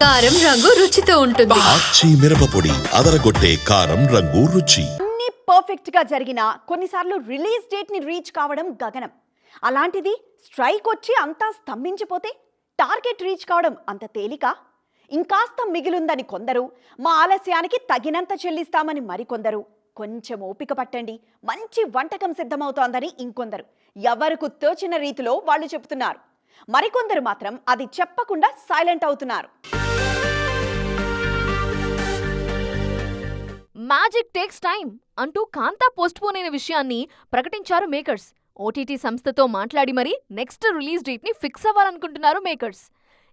కారం రంగు రుచితో ఉంటుంది. ఆచి మిరపపొడి అదరగొట్టే కారం రంగు రుచి. అన్ని పర్ఫెక్ట్గా జరిగినా కొన్నిసార్లు రిలీజ్ డేట్ని రీచ్ కావడం గగనం. అలాంటిది స్ట్రైక్ వచ్చి అంతా స్తంభించిపోతే టార్గెట్ రీచ్ కావడం అంత తేలిక? ఇంకాస్త మిగిలుందని కొందరు మా ఆలస్యానికి తగినంత చెల్లిస్తామని మరికొందరు. కొంచెం ఓపిక పట్టండి మంచి వంటకం సిద్ధమవుతోందని ఇంకొందరు. ఎవరికి తోచిన రీతిలో వాళ్ళు చెబుతున్నారు మరికొందరు మాత్రం అది చెప్పకుండా సైలెంట్ అవుతున్నారు. మ్యాజిక్ టేక్స్ టైం అంటూ కాంతా పోస్ట్పోన్ అయిన విషయాన్ని ప్రకటించారు మేకర్స్. ఓటీటీ సంస్థతో మాట్లాడి మరీ నెక్స్ట్ రిలీజ్ డేట్ని ఫిక్స్ అవ్వాలనుకుంటున్నారు మేకర్స్.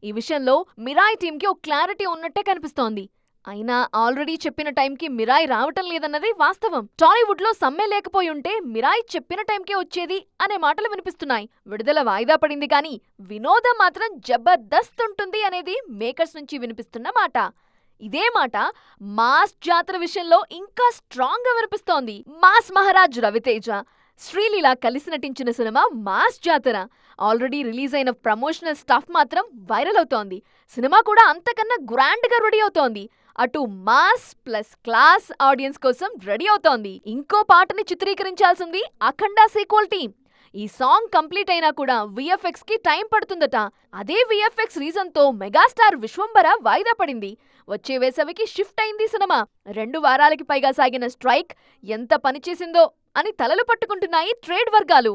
ఈ విషయంలో మిరాయ్ టీంకి ఒక క్లారిటీ ఉన్నట్టే కనిపిస్తోంది. అయినా ఆల్రెడీ చెప్పిన టైంకి మిరాయ్ రావటం లేదన్నది వాస్తవం. టాలీవుడ్లో సమ్మె లేకపోయి ఉంటే మిరాయ్ చెప్పిన టైంకే వచ్చేది అనే మాటలు వినిపిస్తున్నాయి. విడుదల వాయిదా పడింది కానీ వినోదం మాత్రం జబర్దస్త్ ఉంటుంది అనేది మేకర్స్ నుంచి వినిపిస్తున్న మాట. ఇదే మాట మాస్ జాతర విషయంలో ఇంకా స్ట్రాంగ్గా వినిపిస్తోంది. మాస్ మహారాజ్ రవితేజ శ్రీలీల కలిసి నటించిన cinema mass Jathara. Already release అయిన ప్రమోషనల్ స్టఫ్ మాత్రం వైరల్ అవుతోంది. సినిమా కూడా అంతకన్నా గ్రాండ్గా రెడీ అవుతోంది. అటు మాస్ ప్లస్ క్లాస్ ఆడియన్స్ కోసం రెడీ అవుతోంది. ఇంకో పాటని చిత్రీకరించాల్సింది అఖండ సీక్వల్ టీం ఈ సాంగ్ కంప్లీట్ అయినా కూడా విఎఫ్ఎక్స్కి టైం పడుతుందట. అదే విఎఫ్ఎక్స్ రీజన్తో మెగాస్టార్ విశ్వంబర వాయిదా పడింది. వచ్చే వేసవికి షిఫ్ట్ అయింది సినిమా. రెండు వారాలకి పైగా సాగిన స్ట్రైక్ ఎంత పనిచేసిందో అని తలలు పట్టుకుంటున్నాయి ట్రేడ్ వర్గాలు.